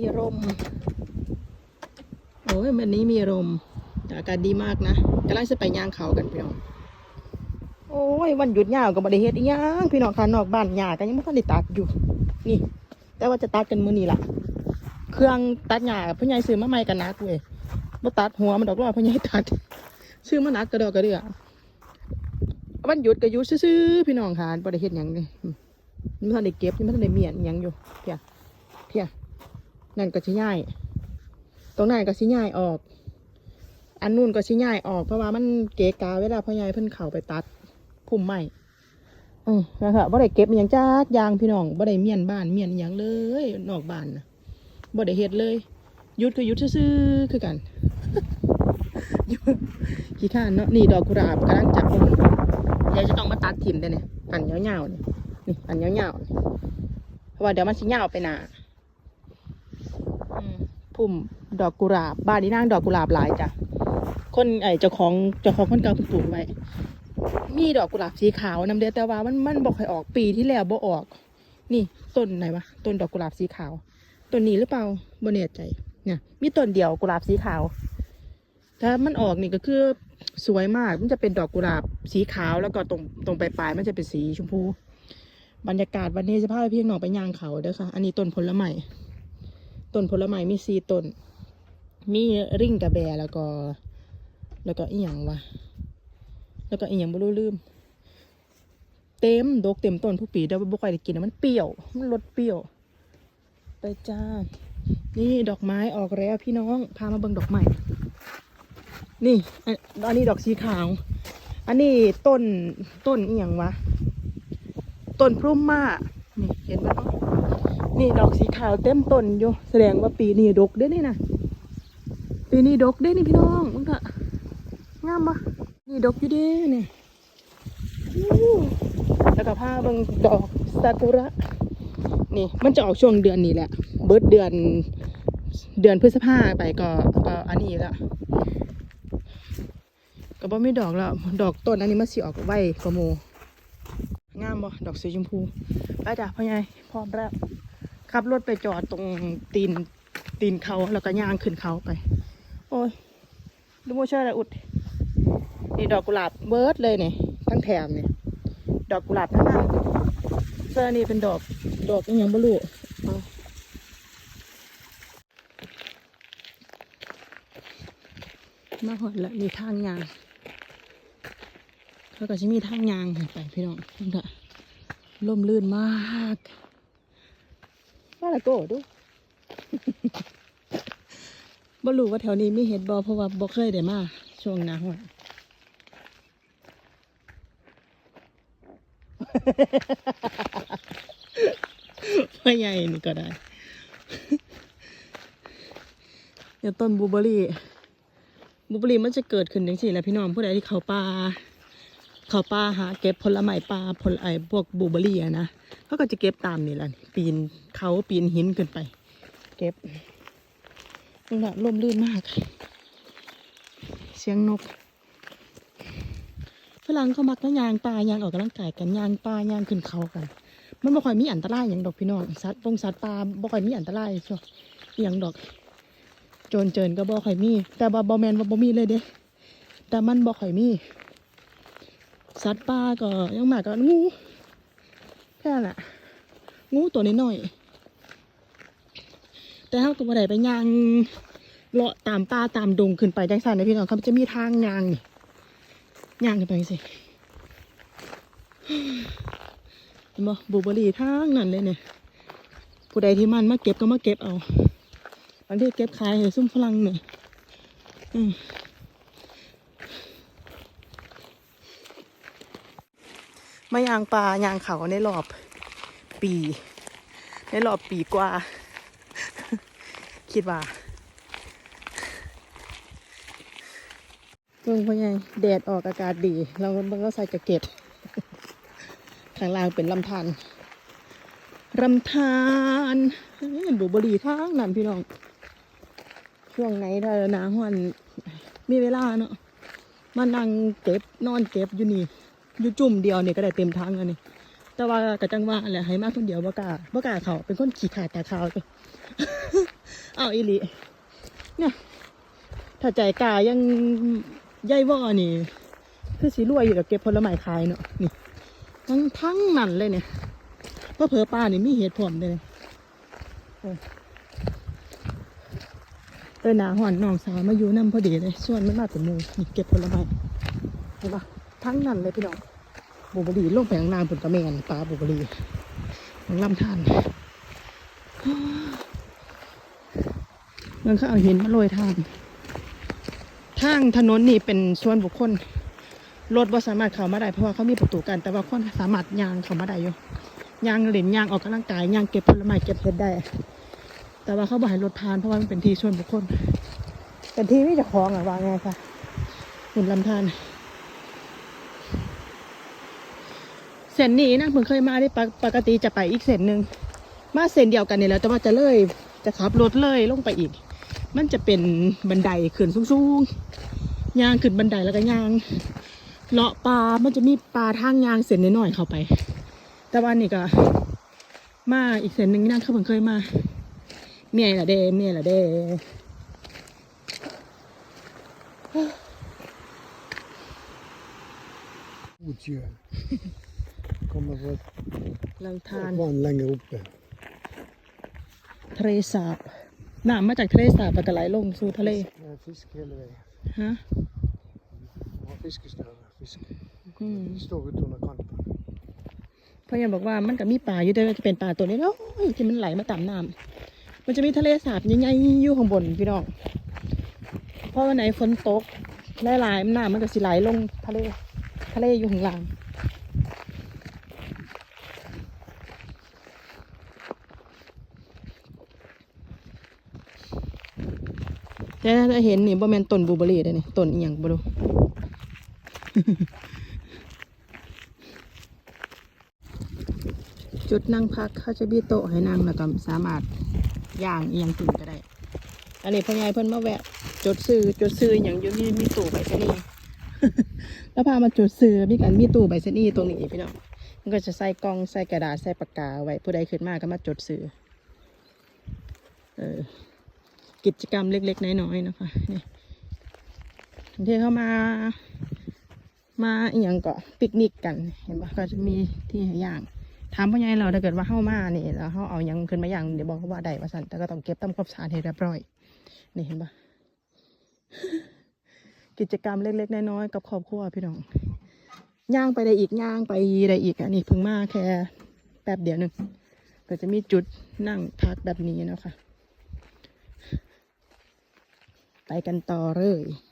มีลมโอ้ยวันนี้มีลมอากาศดีมากนะกำลังจะไปย่างเขากันพี่น้องโอ้ยวันหยุดยาวกับบริเฮ็ดอีหยังพี่น้องค่ะนอกบ้านหญ้ากันยังไม่ทันได้ตัดอยู่ นี่ แต่ว่าจะตัดกันมื้อนี้ล่ะ เครื่องตัดหญ้าพ่อใหญ่ซื้อมาใหม่กันนักเว้ยบ่ตัดหัวมันดอกว่าพ่อใหญ่ตัด ซื้อมานักกระดอกกระเดือวันหยุดก็อยู่ซื่อพี่น้องค่ะบ่ได้เฮ็ดหยังเลยอืมมันทันได้เก็บมันทันได้เมียนยังอยู่เพียเพีย นั่นก็สิย้าย ตรงนั้นก็สิย้ายออก อันนู้นก็สิย้ายออก เพราะว่ามันเกะกาเวลาพ่อใหญ่เพิ่นเข้าไปตัดพุ่มไม้อือนะคะบ่ได้เก็บอหยังจักยางพี่น้องบ่ได้เมียนบ้านเมียนอหยังเลยนอกบ้านนะบ่ได้เฮ็ดเลยยุดก็ยุดซื่อๆคือกันยุดขี้ข้านเนาะนี่ดอกกุหลาบกำลังจับลงยายจะต้องมาตัดถิ่มได้เนี่ยอันยาวๆเนี่ยนี่อันยาวๆนี่เพราะว่าเดี๋ยวมันสิยาวไปหนา พุ่มดอกกุหลาบ บ้านนี้นางดอกกุหลาบหลายจ้ะ คนไอ้เจ้าของเจ้าของคนเก่าเพิ่งปลูกไว้ มีดอกกุหลาบสีขาวนำเดียแต่ว่ามันมันบอกให้ออกปีที่แล้วบ่ออก นี่ต้นไหนวะต้นดอกกุหลาบสีขาวต้นนี้หรือเปล่าบ่แน่ใจเนี่ยมีต้นเดียวกุหลาบสีขาว ถ้ามันออกนี่ก็คือสวยมากมันจะเป็นดอกกุหลาบสีขาวแล้วก็ตรงตรงปลายๆมันจะเป็นสีชมพู บรรยากาศวันนี้จะพาไปเพียงหนองไปย่างเขาเด้อค่ะ อันนี้ต้นผลไม้ ต้นผลไม้มีสี่ต้น มีริ่งกระแบแล้วก็ แล้วก็อีหยังวะ แล้วก็อีหยังไม่รู้ลืม เต็มดกเต็มต้นผู้ปีเดี๋ยวบุกไปได้กินมันเปรี้ยว มันรสเปรี้ยว ไปจ้า นี่ดอกไม้ออกแล้วพี่น้อง พามาเบิ่งดอกไม้นี่อันอันนี้ดอกสีขาว อันนี้ต้นต้นอีหยังวะ ต้นพรุ่มมานี่เห็นไหมเนาะ นี่ดอกสีขาวเต็มต้นอยู่แสดงว่าปีนี้ดกเด้นี่นะปีนี้ดกเด้นี่พี่น้องมึงเถอะงามปะนี่ดกอยู่เด้เนี่ยแล้วก็พาบิ่งดอกซากุระ นี่มันจะออกช่วงเดือนนี้แหละ เบิร์ดเดือนเดือนพฤษภาไปก็ก็อันนี้แล้วก็บ่ไม่ดอกแล้วดอกต้นอันนี้มันสิออกไว้กว่าโมงามบ่ดอกสีชมพูไปจ้ะพ่อใหญ่พร้อมแล้ว ขับรถไปจอดตรงตีนตีนเขาแล้วก็ย่างขึ้นเขาไป โอ้ยดูโมเชื่ออะไรอุด นี่ดอกกุหลาบเบิร์ดเลยเนี่ยทั้งแถมเนี่ย ดอกกุหลาบทั้งนั้นเสื้อนี่เป็นดอกดอกยังบลูเอามาหอดล้วมีทางยางเขาก็จะมีทางยางไปพี่น้องนี่ค่ะล่มลื่นมาก มาละโก้ดูบ่รู้ว่าแถวนี้มีเห็ดบอเพราะว่าบ่เคยได้มาช่วงหน้าหอดพ่อใหญ่นี่ก็ได้เดี๋ยวต้นบูเบอรี่บูเบอรี่มันจะเกิดขึ้นอย่างสี่แหละพี่น้องผู้ใดที่เขาป่า เขาป่าหาเก็บผลไม้ป่าผลไอ้พวกบลูเบอรี่นะเขาก็จะเก็บตามนี่แหละปีนเขาปีนหินขึ้นไป เก็บนี่แหละร่มรื่นมาก เสียงนกฝรั่งเขามักนะยางป่ายางออกกำลังกายกันยางป่ายางขึ้นเขากัน มันบ่ค่อยมีอันตรายอย่างดอกพี่น้องสัตว์ปงสัตว์ป่าบ่ค่อยมีอันตรายชัวอย่างดอก โจรเจินก็บ่ค่อยมี แต่ว่บ่แมนว่าบ่มีเลยเด้แต่มันบ่ค่อยมี สัตว์ป่าก็ยังมากก็งูแค่นั้นแหละงูตัวน้อย แต่เฮาก็บ่ได้ไปย่างเลาะตามป่าตามดงขึ้นไปจังซั่นนะพี่น้องเขาจะมีทางย่างนี่ย่างขึ้นไปสิเห็นบ่บูเบอรี่ทั้งนั้นเลยเนี่ยผู้ใดที่มันมาเก็บก็มาเก็บเอาบางทีเก็บขายให้ซุ่มฝรั่งเนี่ยอืม มายางปลายางเขาในรอบปี ในรอบปีกว่า คิดว่าเพิ่งพ่อใหญ่แดดออกอากาศดี เราเบิ่งก็ใส่แจ็คเก็ตข้างล่างเป็นลำธารลำธารนี่บลูเบอร์รี่ทั้งนั้นพี่น้อง ช่วงไหนถ้าหนาวันมีเวลาเนาะมานั่งเก็บนอนเก็บอยู่นี่ ยู่จุ่มเดียวเนี่ยก็ได้เต็มทั้งอันนี้แต่ว่ากระจังว่าแหละให้มากคนเดียวบ่กล้าบ่กล้าเขาเป็นคนขี้ขาดตาขาวจ้ะอ้าอีลีเนี่ยถ้าใจกายังย่ายว่อนี่คือสีรวยอยู่กับเก็บผลไม้ขายเนาะนี่ ทั้งทั้งนั้นเลยเนี่ยเพราะเผอป้านี่มีเหตุผลเลยเออหนาหอนน้องสาวมาอยู่น้ำพอดีเลยส่วนมันมาแต่มูนี่เก็บผลไม้เห็นปะ ทั้งนั้นเลยพี่น้องบุบรีลงไปข้างล่างผลกระแมนปลาบุบรีมันลำทานมันเขาเอาหินมาโรยทางทางถนนนี่เป็นส่วนบุคคลรถว่าสามารถเข้ามาได้เพราะว่าเขามีประตูกัน แต่ว่าคนสามารถยางเข้ามาได้อยู่ยางเล่นยางออกกำลังกายยางเก็บผลไม้เก็บเห็ดได้ แต่ว่าเขาบ่ให้รถผ่านเพราะว่ามันเป็นที่ส่วนบุคคลเป็นที่ไม่จะคลองอะว่าไงคะหุ่นลำธารเส้นนี้นะเพิ่งเคยมาได้ปกติจะไปอีกเส้นหนึ่งมาเส้นเดียวกันนี่แหล้วแต่ว่าจะเลยจะขับรถเลยลงไปอีก มันจะเป็นบันไดขึ้นสูงๆย่างขึ้นบันไดแล้วก็ย่างเลาะปลา มันจะมีปลาทางยางเส้นน้อยๆเข้าไป แต่ว่านี่ก็มาอีกเส้นหนึ่งนั่งเขาเพิ่งเคยมา เมียละเดเมียละเด Otdjur. Kommer från ลำธาร vann längre uppe. ทะเลสาบน้ำมาจากทะเลสาบแล้วก็ไหลลงสู่ทะเล Det är fisk hela vägen. ฮะ De har fiskesnöre. Fisk. อืม Det står ute under kanten. พ่อยังบอกว่ามันก็มีปลาอยู่แต่ว่าจะเป็นปลาตัวนี้แล้วที่มันไหลมาตามน้ำมันจะมีทะเลสาบใหญ่ๆอยู่ข้างบนพี่น้องเพราะวันไหนฝนตกหลายๆน้ำมันก็สิไหลลงทะเล ทะเลอยู่ข้างล่าง แต่ถ้าเห็นนี่บ่แมนต้นบูเบอร์รี่เด้นี่ต้นอีหยังบ่รู้จุดนั่งพักเขาจะมีโต๊ะให้นั่งแล้วก็สามารถย่างอีหยังกินก็ได้ อันนี้พ่อใหญ่เพิ่นมาแวะ จดซื้อจดซื้ออย่างอยู่นี่มีตู้ใบชนีย์แล้วพามาจดซื้อมีการมีตู้ใบชนีย์ตรงนี้พี่น้องมันก็จะใส่กล่องใส่กระดาษใส่ปากกาไว้ผู้ใดขึ้นมาก็มาจดซื้อเออ กิจกรรมเล็ก ๆ น้อยๆนะคะนี่ที่เขามา มาอหย่างก็ปิกนิกกัน เห็นปะก็จะมีที่ให้ย่างถามพ่อใหญ่เราถ้าเกิดว่าเข้ามาเนี่ยแล้วเขาเอายังขึ้นมาย่างเดี๋ยวบอกเขาว่าได้ว่าสันแต่ก็ต้องเก็บตามความสาดให้เรียบร้อยนี่เห็นปะกิจกรรมเล็กๆน้อยๆกับครอบครัวพี่น้องย่างไปได้อีกย่างไปได้อีกอันนี้พิ่งมาแค่แป๊บเดียวหนึ่งก็จะมีจุดนั่งพักแบบนี้นะคะ ไปกันต่อเลย